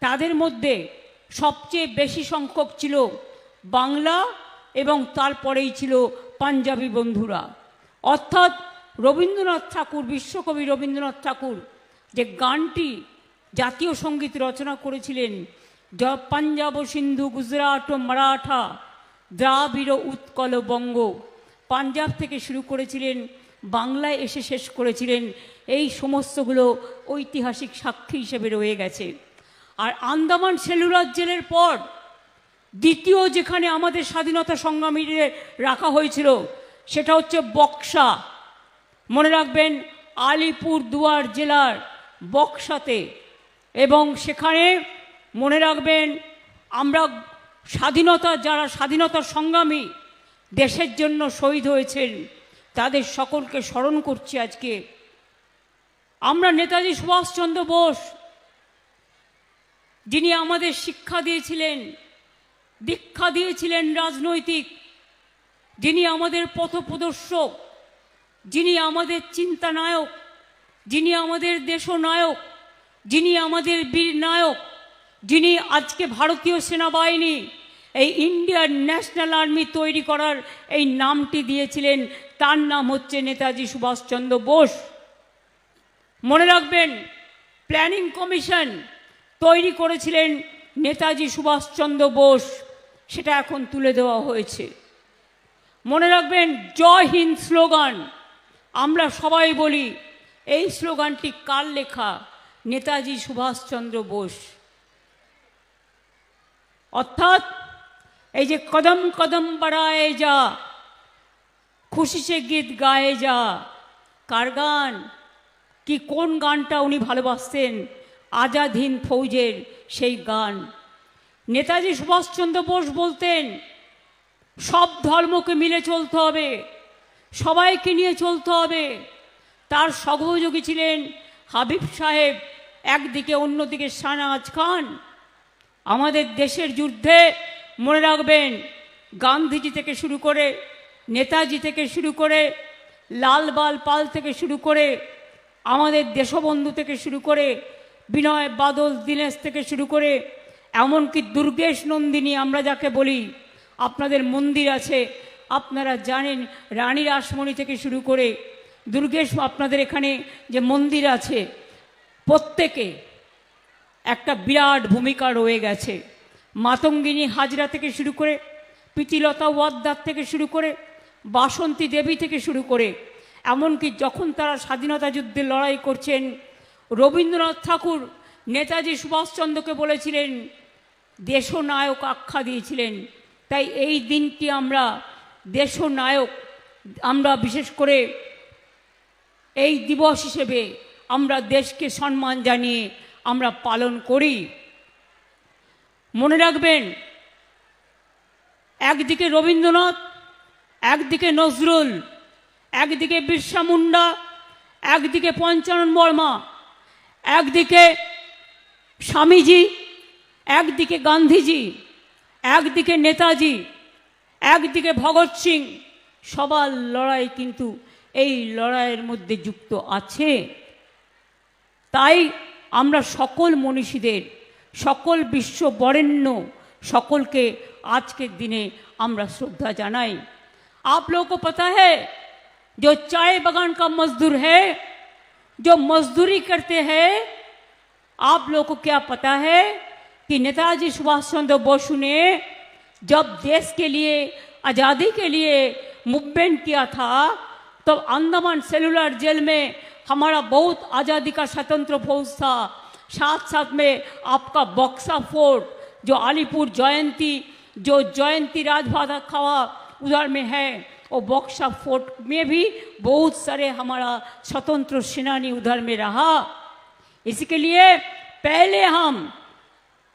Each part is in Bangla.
তাদের মধ্যে সবচেয়ে বেশি সংখ্যক ছিল বাংলা এবং তারপরেই ছিল পাঞ্জাবি বন্ধুরা। অর্থাৎ রবীন্দ্রনাথ ঠাকুর, বিশ্বকবি রবীন্দ্রনাথ ঠাকুর যে গানটি জাতীয় সংগীত রচনা করেছিলেন, য- পাঞ্জাব সিন্ধু, গুজরাট ও মারাঠা, দ্রাবিড় উৎকল বঙ্গ, পাঞ্জাব থেকে শুরু করেছিলেন, বাংলায় এসে শেষ করেছিলেন, এই সমস্তগুলো ঐতিহাসিক সাক্ষী হিসেবে রয়ে গেছে। আর আন্দামান সেলুলার জেলের পর দ্বিতীয় যেখানে আমাদের স্বাধীনতা সংগ্রামীদের রাখা হয়েছিল, সেটা হচ্ছে বক্সা। মনে রাখবেন, আলিপুর দুয়ার জেলার বক্সাতে। এবং সেখানে মনে রাখবেন, আমরা স্বাধীনতা, যারা স্বাধীনতা সংগ্রামী, দেশের জন্য শহীদ হয়েছেন, তাদের সকলকে স্মরণ করছি আজকে। আমরা নেতাজি সুভাষচন্দ্র বোস যিনি আমাদের শিক্ষা দিয়েছিলেন, দীক্ষা দিয়েছিলেন রাজনৈতিক, যিনি আমাদের পথপ্রদর্শক, যিনি আমাদের চিন্তানায়ক, যিনি আমাদের দেশনায়ক, যিনি আমাদের বীর নায়ক যিনি আজকে ভারতীয় সেনাবাহিনী, এই ইন্ডিয়ান ন্যাশনাল আর্মি তৈরি করার এই নামটি দিয়েছিলেন, তার নাম হচ্ছে নেতাজি সুভাষচন্দ্র বোস। মনে রাখবেন, প্ল্যানিং কমিশন তৈরি করেছিলেন নেতাজি সুভাষচন্দ্র বোস। সেটা এখন তুলে দেওয়া হয়েছে। মনে রাখবেন, জয় হিন্দ স্লোগান। আমরা সবাই বলি, এই স্লোগানটি কার লেখা? নেতাজি সুভাষচন্দ্র বোস। অর্থাৎ, এই যে কদম কদম বাড়ায় যা, খুশি সে গীত গায়ে যা। কার গান? কি কোন গানটা উনি ভালোবাসতেন? আজাদ হিন্দ ফৌজের সেই গান। নেতাজি সুভাষচন্দ্র বোস বলতেন, সব ধর্মকে মিলে চলতে হবে, সবাইকে নিয়ে চলতে হবে। তার সহযোগী ছিলেন হাবিব সাহেব, একদিকে, অন্যদিকে শাহনাজ খান। আমাদের দেশের যুদ্ধে মনে রাখবেন, গান্ধীজি থেকে শুরু করে, নেতাজি থেকে শুরু করে, লালবাল পাল থেকে শুরু করে, আমাদের দেশবন্ধু থেকে শুরু করে বিনয় বাদল দীনেশ থেকে শুরু করে এমনকি দুর্গেশ নন্দিনী আমরা যাকে বলি, আপনাদের মন্দির আছে, আপনারা জানেন রানী রাসমণি থেকে শুরু করে দুর্গেশ আপনাদের এখানে যে মন্দির আছে, প্রত্যেকে একটা বিরাট ভূমিকা রয়ে গেছে। মাতঙ্গিনী হাজরা থেকে শুরু করে প্রীতিলতা ওয়াদ্দার থেকে শুরু করে, বাসন্তী দেবী থেকে শুরু করে, এমনকি যখন তারা স্বাধীনতা যুদ্ধে লড়াই করছেন রবীন্দ্রনাথ ঠাকুর নেতাজি সুভাষচন্দ্রকে বলেছিলেন, দেশনায়ক আখ্যা দিয়েছিলেন। তাই এই দিনটি আমরা দেশনায়ক, আমরা বিশেষ করে এই দিবস হিসেবে আমরা দেশকে সম্মান জানিয়ে আমরা পালন করি। মনে রাখবেন, একদিকে রবীন্দ্রনাথ, একদিকে নজরুল, একদিকে বিরসা মুন্ডা, একদিকে পঞ্চানন বর্মা একদিকে স্বামীজি একদিকে গান্ধীজি একদিকে নেতাজি একদিকে ভগৎ সিং সবার লড়াই কিন্তু এই লড়াইয়ের মধ্যে যুক্ত আছে তাই আমরা সকল মনীষীদের সকল বিশ্ব বরেণ্য সকলকে আজকের দিনে আমরা শ্রদ্ধা জানাই आप लोगों को पता है जो चाय बागान का मजदूर है जो मजदूरी करते हैं, आप लोगों को क्या पता है कि नेताजी सुभाष चंद्र बोस ने जब देश के लिए, आज़ादी के लिए मूवमेंट किया था तो अंडमान सेलुलर जेल में हमारा बहुत आज़ादी का स्वतंत्र फौज था। साथ साथ में आपका बक्सा फोर्ट, जो अलीपुर जयंती, जो जयंती राजभादा खावा, उधर में है। और बक्सा फोर्ट में भी बहुत सारे हमारा स्वतंत्र सेनानी उधर में रहा। इसके लिए पहले हम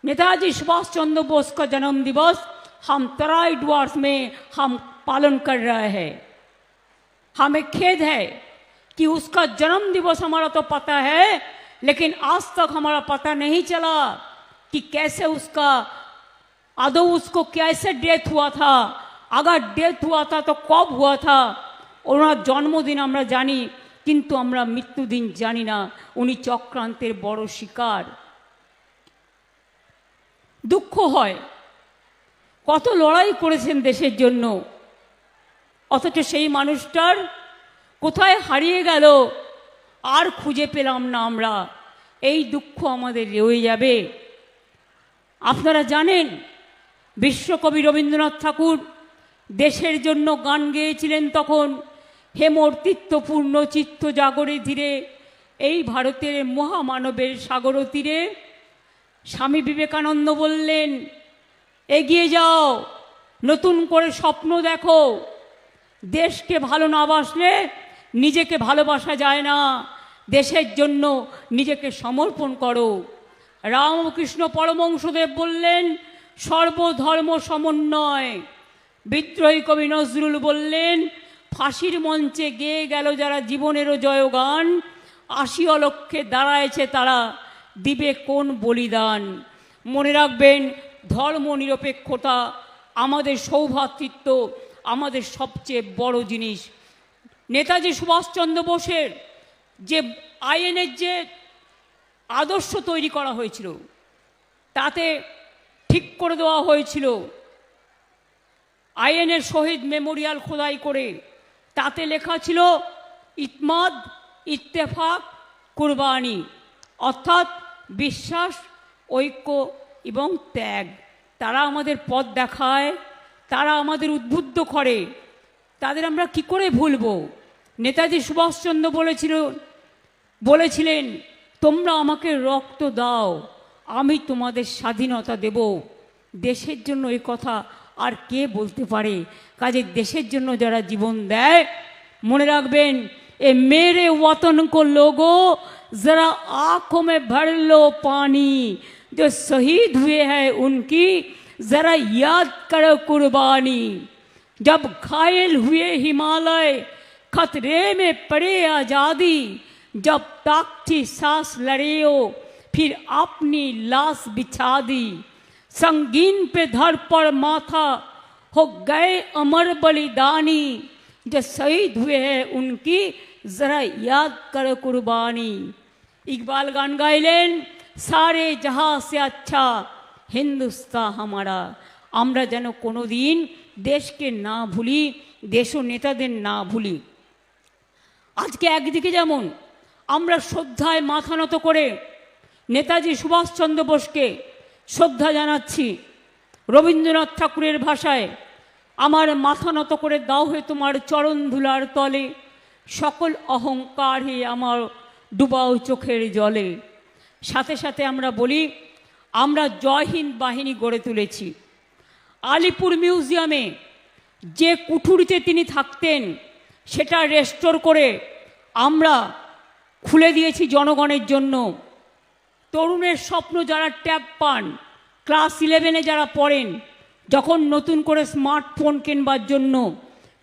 नेताजी सुभाष चंद्र बोस का जन्म दिवस हम तराई डुआर्स में हम पालन कर रहे हैं। हमें खेद है कि उसका जन्म दिवस हमारा तो पता है, लेकिन आज तक हमारा पता नहीं चला कि कैसे उसका, आदो उसको कैसे डेथ हुआ था। अगर डेथ हुआ था तो कब हुआ था ওনার জন্মদিন আমরা জানি কিন্তু আমরা মৃত্যুদিন জানি না উনি চক্রান্তের বড় শিকার হয় কত লড়াই করেছেন দেশের জন্য অথচ সেই মানুষটার কোথায় হারিয়ে গেল আর খুঁজে পেলাম না আমরা এই দুঃখ আমাদের রয়ে যাবে আপনারা জানেন বিশ্বকবি রবীন্দ্রনাথ ঠাকুর দেশের জন্য গান গেয়েছিলেন তখন হেমর্তিত্বপূর্ণ চিত্ত জাগরে ধীরে, এই ভারতের মহামানবের সাগর তীরে। স্বামী বিবেকানন্দ বললেন, এগিয়ে যাও, নতুন করে স্বপ্ন দেখো। দেশকে ভালো না বাসলে নিজেকে ভালোবাসা যায় না। দেশের জন্য নিজেকে সমর্পণ করো। রামকৃষ্ণ পরমংশদেব বললেন, সর্বধর্ম সমন্বয়। বিদ্রোহী কবি নজরুল বললেন, ফাঁসির মঞ্চে গেয়ে গেল যারা জীবনেরও জয়গান, আশি অলক্ষে দাঁড়ায়ছে তারা, দিবে কোন বলিদান? মনে রাখবেন, ধর্ম নিরপেক্ষতা আমাদের সৌভাতৃত্ব, আমাদের সবচেয়ে বড় জিনিস। নেতাজি সুভাষচন্দ্র বোসের যে আইএনের যে আদর্শ তৈরি করা হয়েছিল, তাতে ঠিক করে দেওয়া হয়েছিল। আইএনের শহীদ মেমোরিয়াল খোদাই করে। তাতে লেখা ছিল, ইতমাদ, ইত্তেফাক, কুরবানি। অর্থাৎ বিশ্বাস, ঐক্য এবং ত্যাগ। তারা আমাদের পথ দেখায়, তারা আমাদের উদ্বুদ্ধ করে। তাদের আমরা কি করে ভুলবো? নেতাজি সুভাষচন্দ্র বলেছিল, বলেছিলেন, তোমরা আমাকে রক্ত দাও, আমি তোমাদের স্বাধীনতা দেব। দেশের জন্য এই কথা আর কে বলতে পারে কাজে দেশের জন্য যারা জীবন দেয় মনে রাখবেন এ মেরে वतन को लोगो जरा आंखों में भर लो पानी जो शहीद हुए हैं उनकी जरा याद करो कुर्बानी जब घायल हुए हिमालय खतरे में पड़े आजादी जब तक थी सांस लड़े हो फिर अपनी लाश बिछा दी संगीन पे धर पर माथा हो गए अमर बलिदानी जो शहीद हुए हैं उनकी जरा याद करो कुर्बानी इकबाल गान गाइलेन सारे जहां से अच्छा হিন্দুস্তা হামারা আমরা যেন কোনো দিন দেশকে না ভুলি দেশ ও নেতাদের না ভুলি আজকে একদিকে যেমন আমরা শ্রদ্ধায় মাথা নত করে নেতাজি সুভাষচন্দ্র বোসকে শ্রদ্ধা জানাচ্ছি। রবীন্দ্রনাথ ঠাকুরের ভাষায় আমার মাথা নত করে দাও হে তোমার চরণ ধুলার তলে, সকল অহংকার হে আমার ডুবাও চোখের জলে। সাথে সাথে আমরা বলি, আমরা জয়হীন বাহিনী গড়ে তুলেছি। আলিপুর মিউজিয়ামে যে কুঠুরিতে তিনি থাকতেন, সেটা রেস্টোর করে আমরা খুলে দিয়েছি জনগণের জন্য। তরুণের স্বপ্ন যারা ট্যাব পান, ক্লাস ইলেভেনে যারা পড়েন, যখন নতুন করে স্মার্টফোন কেনবার জন্য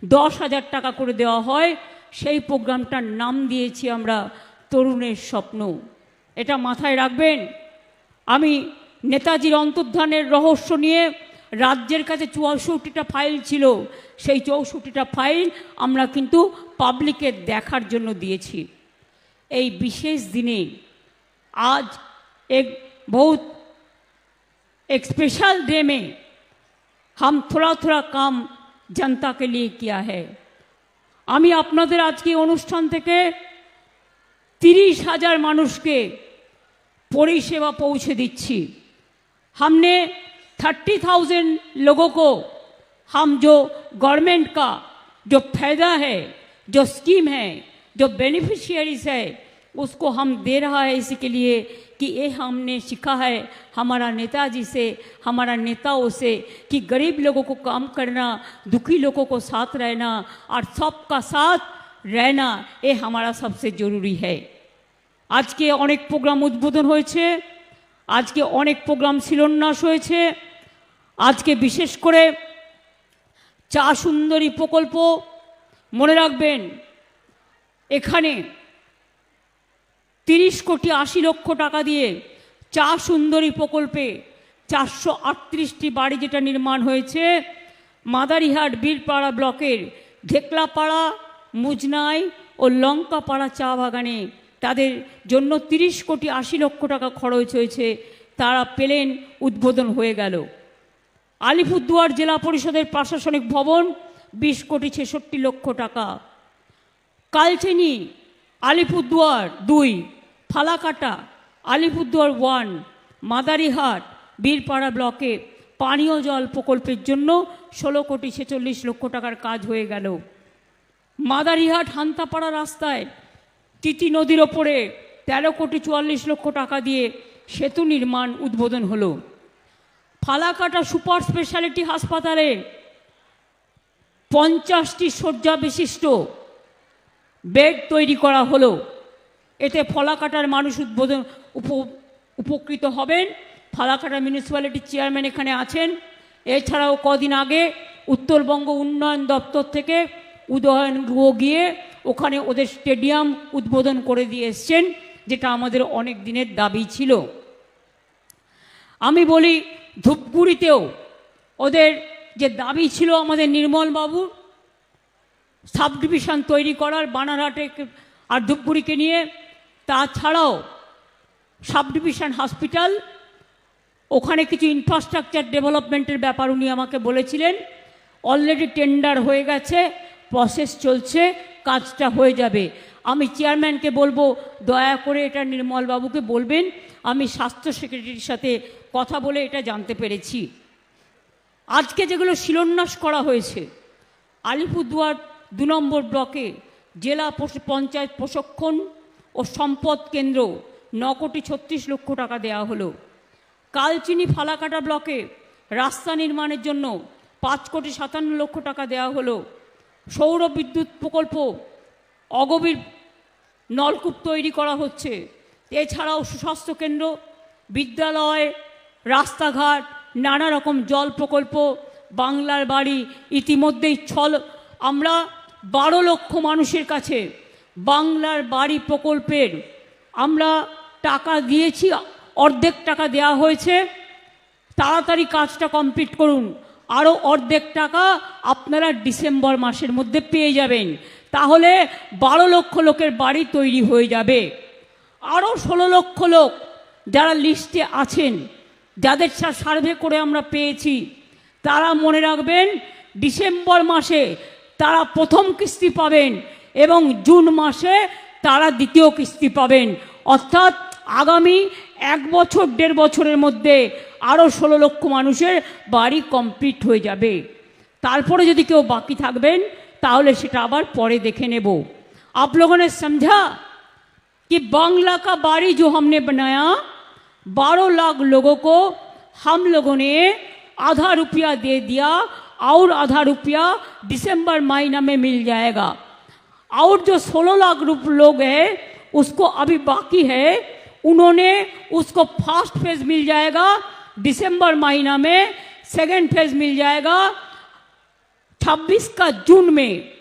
দশ হাজার টাকা করে দেওয়া হয়, সেই প্রোগ্রামটার নাম দিয়েছি আমরা তরুণের স্বপ্ন। এটা মাথায় রাখবেন, আমি নেতাজির অন্তর্ধানের রহস্য নিয়ে রাজ্যের কাছে চৌষট্টিটা ফাইল ছিল, সেই চৌষট্টিটা ফাইল আমরা কিন্তু পাবলিকের দেখার জন্য দিয়েছি। এই বিশেষ দিনে आज एक बहुत एक स्पेशल डे में हम थोड़ा थोड़ा काम जनता के लिए किया है আমি আপনাদের আজকে অনুষ্ঠান থেকে তিরিশ হাজার মানুষকে পরিষেবা পৌঁছে দিচ্ছি हमने थर्टी थाउजेंड लोगों को हम जो गवर्नमेंट का जो फायदा है जो स्कीम है जो बेनिफिशियरीज है उसको हम दे रहा है इसके लिए कि ये हमने सीखा है हमारा नेताजी से हमारा नेताओं से कि गरीब लोगों को काम करना दुखी लोगों को साथ रहना और सबका साथ रहना ये हमारा सबसे ज़रूरी है আজকে অনেক প্রোগ্রাম উদ্বোধন হয়েছে আজকে অনেক প্রোগ্রাম শিলান্যাস হয়েছে আজকে বিশেষ করে চা সুন্দরী প্রকল্প মনে রাখবেন এখানে তিরিশ কোটি আশি লক্ষ টাকা দিয়ে চা সুন্দরী প্রকল্পে চারশো আটত্রিশটি বাড়ি যেটা নির্মাণ হয়েছে, মাদারিহাট, বীরপাড়া ব্লকের ঢেকলাপাড়া মুজনাই ও লঙ্কাপাড়া চা বাগানে তাদের জন্য তিরিশ কোটি আশি লক্ষ টাকা খরচ হয়েছে, তারা পেলেন, উদ্বোধন হয়ে গেল। আলিপুরদুয়ার জেলা পরিষদের প্রশাসনিক ভবন, বিশ কোটি ছেষট্টি লক্ষ টাকা। কালচিনি, আলিপুরদুয়ার দুই। ফালাকাটা, আলিপুরদুয়ার ওয়ান, মাদারিহাট, বীরপাড়া ব্লকে পানীয় জল প্রকল্পের জন্য ষোলো কোটি ছেচল্লিশ লক্ষ টাকার কাজ হয়ে গেল। মাদারিহাট হান্তাপাড়া রাস্তায় তিতি নদীর ওপরে তেরো কোটি চুয়াল্লিশ লক্ষ টাকা দিয়ে সেতু নির্মাণ উদ্বোধন হলো। ফালাকাটা সুপার স্পেশালিটি হাসপাতালে পঞ্চাশটি শয্যা বিশিষ্ট বেড তৈরি করা হলো। এতে ফলাকাটার মানুষ উদ্বোধন, উপ, উপকৃত হবেন। ফালাকাটা মিউনিসিপ্যালিটির চেয়ারম্যান এখানে আছেন। এছাড়াও কদিন আগে উত্তরবঙ্গ উন্নয়ন দপ্তর থেকে উদয়ন গৃহ গিয়ে ওখানে ওদের স্টেডিয়াম উদ্বোধন করে দিয়ে এসছেন, যেটা আমাদের অনেক দিনের দাবি ছিল। আমি বলি, ধূপগুড়িতেও ওদের যে দাবি ছিল আমাদের নির্মল বাবুর সাব ডিভিশন তৈরি করার, বানারহাটে আর ধূপগুড়িকে নিয়ে তাছাড়াও সাব ডিভিশন হসপিটাল, ওখানে কিছু ইনফ্রাস্ট্রাকচার ডেভেলপমেন্টের ব্যাপার উনি আমাকে বলেছিলেন। অলরেডি টেন্ডার হয়ে গেছে প্রসেস চলছে, কাজটা হয়ে যাবে। আমি চেয়ারম্যানকে বলব, দয়া করে এটা নির্মলবাবুকে বলবেন, আমি স্বাস্থ্য সেক্রেটারির সাথে কথা বলে এটা জানতে পেরেছি। আজকে যেগুলো শিলান্যাস করা হয়েছে, আলিপুরদুয়ার দু নম্বর ব্লকে জেলা পঞ্চায়েত প্রশিক্ষণ ও সম্পদ কেন্দ্র ন কোটি ছত্রিশ লক্ষ টাকা দেওয়া হলো। কালচিনি ফালাকাটা ব্লকে রাস্তা নির্মাণের জন্য পাঁচ কোটি সাতান্ন লক্ষ টাকা দেওয়া হলো। সৌর বিদ্যুৎ প্রকল্প অগভীর নলকূপ তৈরি করা হচ্ছে। এছাড়াও সুস্বাস্থ্য কেন্দ্র, বিদ্যালয়, রাস্তাঘাট, নানা রকম জল প্রকল্প, বাংলার বাড়ি ইতিমধ্যেই ছল। আমরা বারো লক্ষ মানুষের কাছে বাংলার বাড়ি প্রকল্পের আমরা টাকা দিয়েছি, অর্ধেক টাকা দেওয়া হয়েছে। তাড়াতাড়ি কাজটা কমপ্লিট করুন। আরও অর্ধেক টাকা আপনারা ডিসেম্বর মাসের মধ্যে পেয়ে যাবেন। তাহলে বারো লক্ষ লোকের বাড়ি তৈরি হয়ে যাবে। আরও ষোলো লক্ষ লোক যারা লিস্টে আছেন, যাদের সার্ভে করে আমরা পেয়েছি, তারা মনে রাখবেন, ডিসেম্বর মাসে তারা প্রথম কিস্তি পাবেন। এবং জুন মাসে তারা দ্বিতীয় কিস্তি পাবেন অর্থাৎ আগামী এক বছর দেড় বছরের মধ্যে আরও ষোলো লক্ষ মানুষের বাড়ি কমপ্লিট হয়ে যাবে তারপরে যদি কেউ বাকি থাকবেন তাহলে সেটা আবার পরে দেখে নেব आप लोगों ने समझा कि बांग्ला का बाड़ी जो हमने बनाया बारह लाख लोगों को हम लोगों ने आधा रुपया दे दिया और आधा रुपया दिसंबर महीना में मिल जाएगा और जो सोलह लाख रुप लोग हैं, उसको अभी बाकी है। उन्होंने उसको फ़र्स्ट फ़ेज़ मिल जाएगा दिसंबर महीना में सेकेंड फ़ेज़ मिल जाएगा। 26 का जून में।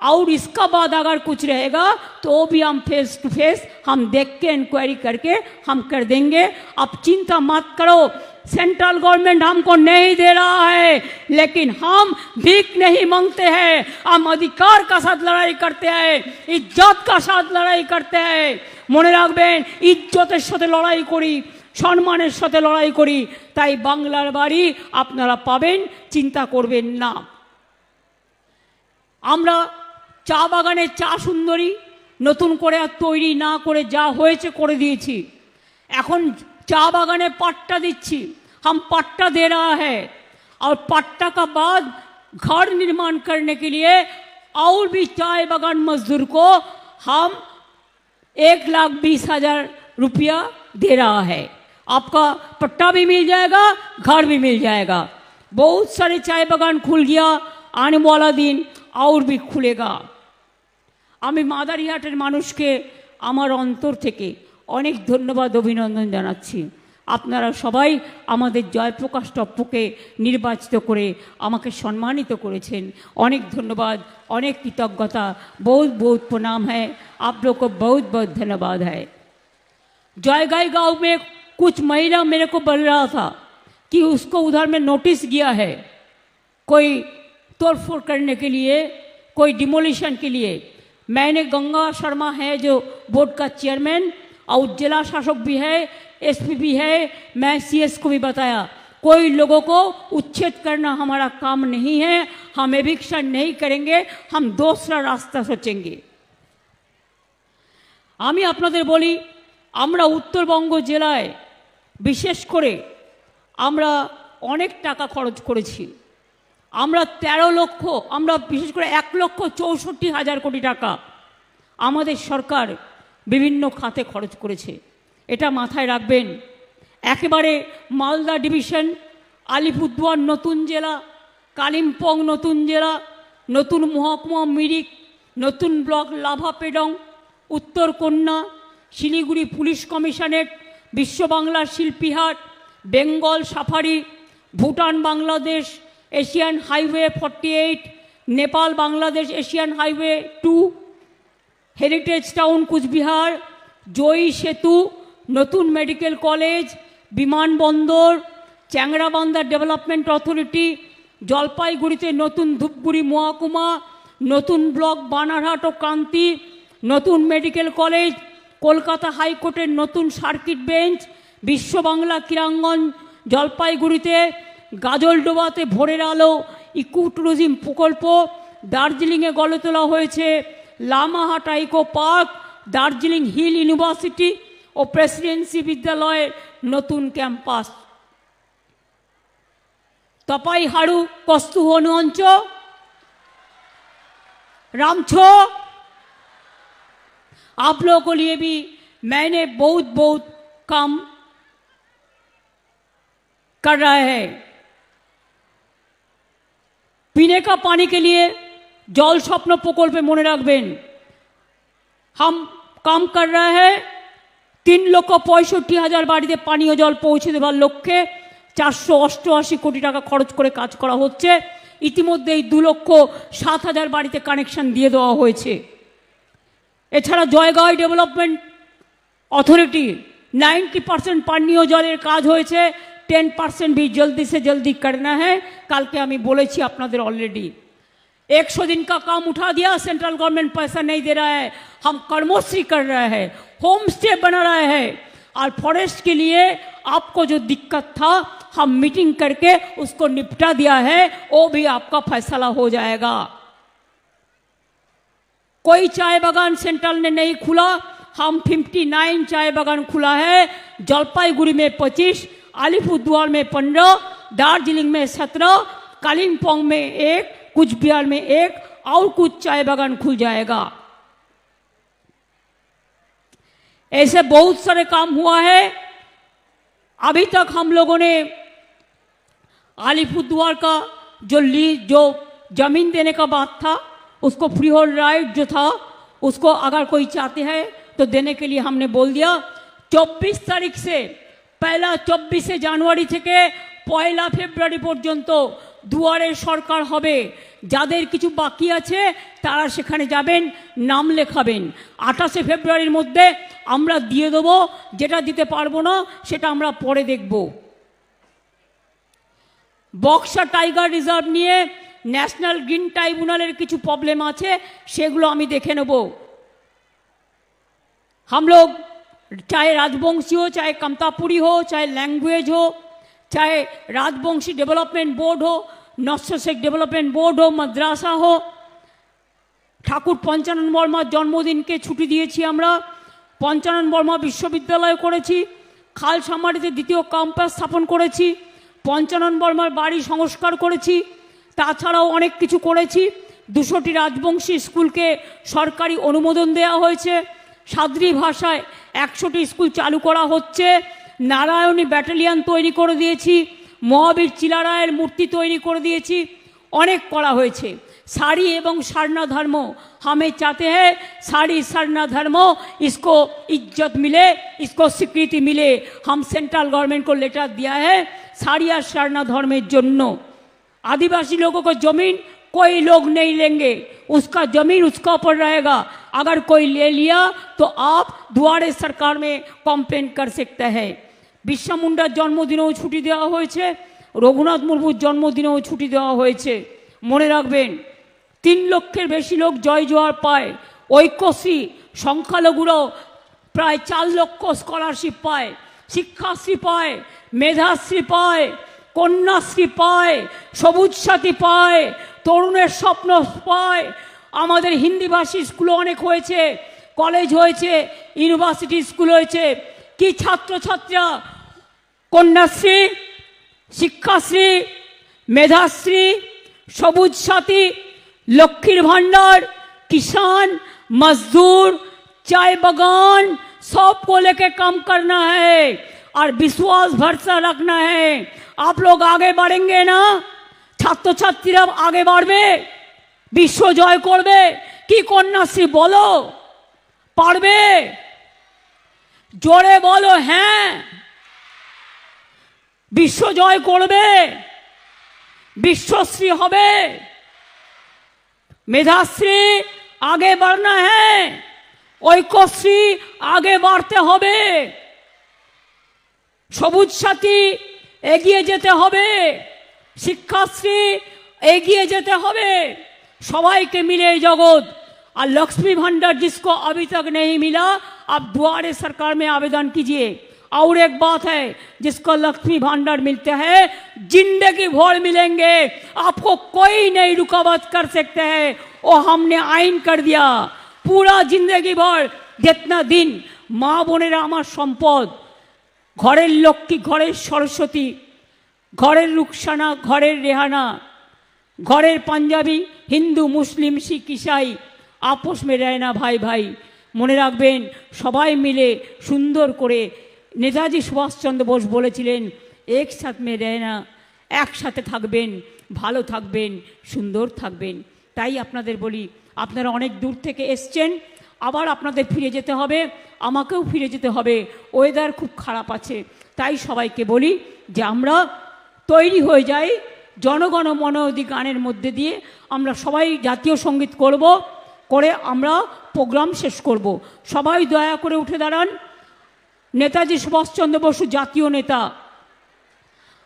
और इसका बाद अगर कुछ रहेगा तो वो भी हम फेस टू फेस हम देख के इंक्वायरी करके हम कर देंगे। आप चिंता मत करो सेंट्रल गवर्नमेंट हमको नहीं दे रहा है लेकिन हम भीख नहीं मांगते हैं हम अधिकार का साथ लड़ाई करते हैं इज्जत का साथ लड़ाई करते हैं মনে রাখবেন ইজ্জতের সাথে লড়াই করি সম্মানের সাথে লড়াই করি তাই বাংলার বাড়ি আপনারা পাবেন চিন্তা করবেন না আমরা চা বাগানের চা সুন্দরী নতুন করে আর তৈরি না করে যা হয়েছে করে দিয়েছি এখন चा बागान पट्टा दीची हम पट्टा दे रहा है। और पट्टा का बाद घर निर्माण करने के लिए और भी चाय बागान मजदूर को हम एक लाख बीस हज़ार रुपया दे रहा है। आपका पट्टा भी मिल जाएगा, घर भी मिल जाएगा। बहुत सारे चाय बागान खुल गया, आने वाला दिन और भी खुलेगा। हमें আমি মাদারিহাটের মানুষকে আমার अंतर थे অনেক ধন্যবাদ অভিনন্দন জানাচ্ছি আপনারা সবাই আমাদের জয়প্রকাশ টপ্পকে নির্বাচিত করে আমাকে সম্মানিত করেছেন অনেক ধন্যবাদ অনেক কৃতজ্ঞতা বহুত বহুত প্রণাম হ্যাঁ आप लोग को बहुत बहुत धन्यवाद है जयगाई गांव में कुछ महिला मेरे को बोल रहा था कि उसको उधर में नोटिस गया है कोई तोड़फोड़ करने के लिए कोई डिमोलिशन के लिए मैंने गंगा शर्मा है जो बोर्ड का चेयरमैन और जिला शासक भी है एसपीपी है मैं सीएस को भी बताया कोई लोगों को उच्छेद करना हमारा काम नहीं है हम एविक्शन नहीं करेंगे हम दूसरा रास्ता सोचेंगे আমি আপনাদের বলি আমরা উত্তরবঙ্গ জেলায় বিশেষ করে আমরা অনেক টাকা খরচ করেছি আমরা ১৩ লক্ষ আমরা বিশেষ করে এক লক্ষ চৌষট্টি হাজার কোটি টাকা আমাদের সরকার বিভিন্ন খাতে খরচ করেছে। এটা মাথায় রাখবেন। একেবারে মালদা ডিভিশন, আলিপুরদুয়ার নতুন জেলা, কালিম্পং নতুন জেলা, নতুন মহকুমা মিরিক, নতুন ব্লক লাভা পেডং, উত্তর কন্যা, শিলিগুড়ি পুলিশ কমিশনারেট বিশ্ব বাংলার Shilpihaat Bengal safari, Bhutan Bangladesh, Asian highway forty eight, Nepal Bangladesh Asian highway two heritage town Coochbehar জয়ী সেতু নতুন মেডিকেল কলেজ বিমানবন্দর চ্যাংরাবান্ধা ডেভেলপমেন্ট অথরিটি জলপাইগুড়িতে নতুন ধূপগুড়ি মহকুমা, নতুন ব্লক বানারহাট ও ক্রান্তি, নতুন মেডিকেল কলেজ, কলকাতা হাইকোর্টের নতুন সার্কিট বেঞ্চ, বিশ্ব বাংলা ক্রীড়াঙ্গন, জলপাইগুড়িতে গাজলডোবাতে ভোরের আলো ইকো প্রকল্প, দার্জিলিংয়ে গড়ে তোলা হয়েছে Lamahatta eco park Darjeeling hill university ও প্রেসিডেন্সি বিদ্যালয়ের নতুন ক্যাম্পাস तपाई हाड़ू कस्तु होनु अंच रामछो आप लोगों को लिए भी मैंने बहुत बहुत काम कर रहा है पीने का पानी के लिए জল স্বপ্ন প্রকল্পে মনে রাখবেন হাম কাম কর রা হ্যাঁ তিন লক্ষ পঁয়ষট্টি হাজার বাড়িতে পানীয় জল পৌঁছে দেওয়ার লক্ষ্যে চারশো অষ্টআশি কোটি টাকা খরচ করে কাজ করা হচ্ছে ইতিমধ্যেই দু লক্ষ সাত হাজার বাড়িতে কানেকশন দিয়ে দেওয়া হয়েছে এছাড়া Jaigaon development authority ninety percent পানীয় জলের কাজ হয়েছে টেন পার্সেন্ট বি জলদি সে জলদি করনা হ্যাঁ কালকে আমি বলেছি আপনাদের অলরেডি एक सौ दिन का काम उठा दिया, सेंट्रल गवर्नमेंट पैसा नहीं दे रहा है। हम कर्मोश्री कर रहे हैं, होम स्टे बना रहे हैं। और फॉरेस्ट के लिए आपको जो दिक्कत था, हम मीटिंग करके उसको निपटा दिया है, वो भी आपका फैसला हो जाएगा। कोई चाय बागान सेंट्रल ने नहीं खुला, हम 59 चाय बागान खुला है, जलपाईगुड़ी में 25 अलीपुरद्वार में 15 दार्जिलिंग में 17 कालिम्पोंग में एक कुछ बिहार में एक और कुछ चाय बागान खुल जाएगा ऐसे बहुत सारे काम हुआ है अभी तक हम लोगों ने अलीपुरद्वार का जो ली जो जमीन देने का बात था उसको फ्री होल्ड राइट जो था उसको अगर कोई चाहते हैं तो देने के लिए हमने बोल दिया 24 তারিখ से পয়লা চব্বিশে জানুয়ারি থেকে পয়লা ফেব্রুয়ারি পর্যন্ত দুয়ারে সরকার হবে যাদের কিছু বাকি আছে তারা সেখানে যাবেন নাম লেখাবেন আঠাশে ফেব্রুয়ারির মধ্যে আমরা দিয়ে দেবো যেটা দিতে পারবো না সেটা আমরা পরে দেখব বক্সা টাইগার রিজার্ভ নিয়ে ন্যাশনাল গ্রিন ট্রাইব্যুনালের কিছু প্রবলেম আছে সেগুলো আমি দেখে নেব हम लोग चाहे राजवंशी हो चाहे कमतापुरी हो चाहे लैंग्वेज हो चाहे राजवंशी डेवलपमेंट बोर्ड हो নস্য শেখ ডেভেলপমেন্ট বোর্ড হোক মাদ্রাসা হোক ঠাকুর পঞ্চানন বর্মার জন্মদিনকে ছুটি দিয়েছি আমরা পঞ্চানন বর্মা বিশ্ববিদ্যালয় করেছি খাল সামারিতে দ্বিতীয় ক্যাম্পাস স্থাপন করেছি পঞ্চানন বর্মার বাড়ি সংস্কার করেছি তাছাড়াও অনেক কিছু করেছি দুশোটি রাজবংশী স্কুলকে সরকারি অনুমোদন দেয়া হয়েছে, সাদ্রি ভাষায় একশোটি স্কুল চালু করা হচ্ছে, নারায়ণী ব্যাটালিয়ান তৈরি করে দিয়েছি মহাবীর চিলারায়ের মূর্তি তৈরি করে দিয়েছি অনেক করা হয়েছে साड़ी एवं सारना धर्म हमें चाहते हैं साड़ी सारना धर्म इसको इज्जत मिले इसको स्वीकृति मिले हम सेंट्रल गवर्नमेंट को लेटर दिया है साड़ी और सारना धर्मेर জন্য आदिवासी लोगों को जमीन कोई लोग नहीं लेंगे उसका जमीन उसका ऊपर रहेगा अगर कोई ले लिया तो आप दुआरे सरकार में कम्प्लेन कर सकते हैं বিরসা মুন্ডার জন্মদিনেও ছুটি দেওয়া হয়েছে, রঘুনাথ মুর্মুর জন্মদিনেও ছুটি দেওয়া হয়েছে। মনে রাখবেন, তিন লক্ষের বেশি লোক জয় জোয়ার পায়, ঐক্যশ্রী সংখ্যালঘুরাও প্রায় চার লক্ষ স্কলারশিপ পায়, শিক্ষাশ্রী পায়, মেধাশ্রী পায়, কন্যাশ্রী পায়, সবুজ সাথী পায়, তরুণের স্বপ্ন পায়। আমাদের হিন্দিভাষী স্কুল অনেক হয়েছে, কলেজ হয়েছে, ইউনিভার্সিটি স্কুল হয়েছে। কি ছাত্রছাত্রীরা কন্যাশ্রী, শিক্ষাশ্রী, মেধাশ্রী, সবুজ সাথী, লক্ষ্মীর ভাণ্ডার কিষান মজদুর, চায় বাগান, সব কো লেকে কাম है और विश्वास भरसा रखना है आप लोग আগে বাড়েঙ্গে না? ছাত্র ছাত্রীরা আগে বাড়বে? বিশ্ব জয় করবে? কি কন্যাশ্রী বলো? পারবে? জোরে বলো হ্যাঁ। বিশ্ব জয় করবে বিশ্বশ্রী হবে মেধাশ্রী আগে বাড়না হ্যাঁ ঐক্যশ্রী আগে বাড়তে হবে সবুজ সাথী এগিয়ে যেতে হবে শিক্ষাশ্রী এগিয়ে যেতে হবে সবাইকে मिले ये जगत और लक्ष्मी भंडार जिसको अभी तक नहीं मिला आप दुआरे सरकार में आवेदन कीजिए और एक बात है जिसको लक्ष्मी भंडार मिलते हैं जिंदगी भर मिलेंगे आपको कोई नहीं रुकावट कर सकते हैं वो हमने आइन कर दिया पूरा जिंदगी भर जितना दिन মা বোনেরা আমার সম্পদ ঘরের লক্ষ্মী ঘরের সরস্বতী ঘরের রুকসানা ঘরের রেহানা ঘরের পাঞ্জাবি হিন্দু মুসলিম শিখ ইসাই আপোষ মে রায় না ভাই ভাই মনে রাখবেন সবাই মিলে সুন্দর করে নেতাজি সুভাষচন্দ্র বোস বলেছিলেন, একসাথ মে রায় না একসাথে থাকবেন, ভালো থাকবেন, সুন্দর থাকবেন। তাই আপনাদের বলি, আপনারা অনেক দূর থেকে এসছেন, আবার আপনাদের ফিরে যেতে হবে, আমাকেও ফিরে যেতে হবে ওয়েদার খুব খারাপ আছে। তাই সবাইকে বলি যে আমরা তৈরি হয়ে যাই, জনগণ মনোদি গানের মধ্যে দিয়ে, আমরা সবাই জাতীয় সংগীত করব, করে আমরা প্রোগ্রাম শেষ করব। সবাই দয়া করে উঠে দাঁড়ান। নেতাজি সুভাষচন্দ্র বসু জাতীয় নেতা।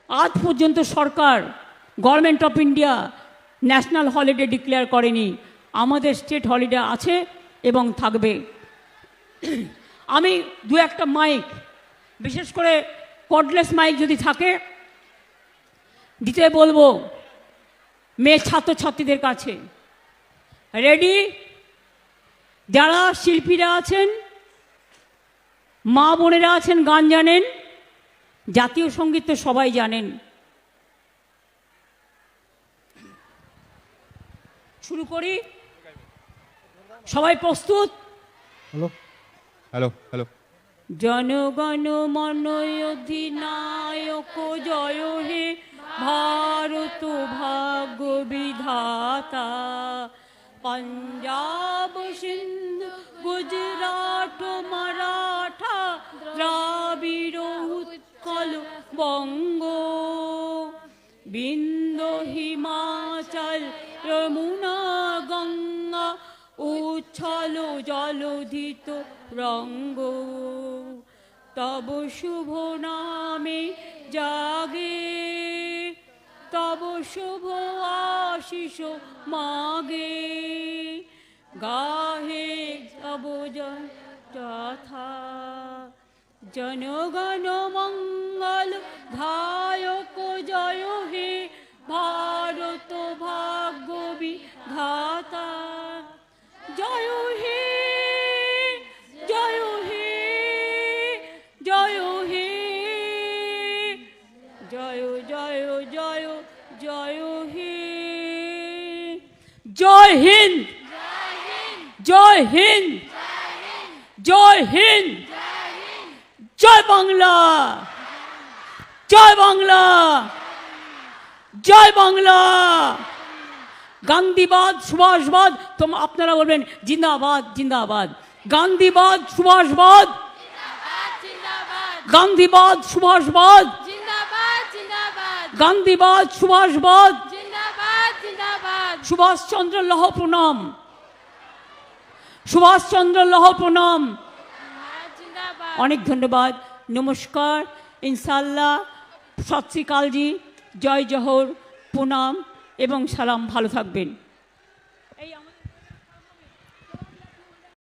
আজ পর্যন্ত সরকার government of India national holiday declare করেনি। আমাদের স্টেট হলিডে আছে এবং থাকবে। আমি দু একটা মাইক বিশেষ করে কর্ডলেস মাইক যদি থাকে, দিতে বলব মেয়ে ছাত্রছাত্রীদের কাছে। রেডি যারা শিল্পীরা আছেন মা বোনেরা আছেন গান জানেন জাতীয় সংগীত তো সবাই জানেন। শুরু করি। সবাই প্রস্তুত? হ্যালো? Hello hello. জনগণ মন অধিনায়ক জয় হে ভারত ভাগ্য বিধাতা পঞ্জাব সিন্ধু গুজরাট, মারাঠা, দ্রাবিড় উৎকল, বঙ্গ। বিন্দ, হিমাচল, যমুনা, গঙ্গা, উচ্ছল, জলধিত রঙ্গ। তব শুভ নামে জাগে, তব শুভ আশিস মাগে। গাহে জন যথা। জনগণ মঙ্গল, ধায়ক জয় হে ভারত ভাগ্য বিধাতা। জয় হে জয় হে জয় হে, জয় জয় জয় জয় হে। জয় হিন্দ। জয় হিন্দ। জয় হিন্দ। জয় বাংলা। জয় বাংলা। জয় বাংলা। গান্ধীবাদ, সুভাষবাদ, তোম আপনারা বলবেন জিন্দাবাদ জিন্দাবাদ। গান্ধীবাদ, সুভাষবাদ। গান্ধীবাদ সুভাষবাদ। গান্ধীবাদ, সুভাষবাদ। সুভাষচন্দ্র লহ প্রণাম। সুভাষচন্দ্র লহ প্রণাম। অনেক ধন্যবাদ। নমস্কার ইনশাল্লাহ শ্রীকালজি জয় জহর প্রণাম এবং সালাম ভালো থাকবেন।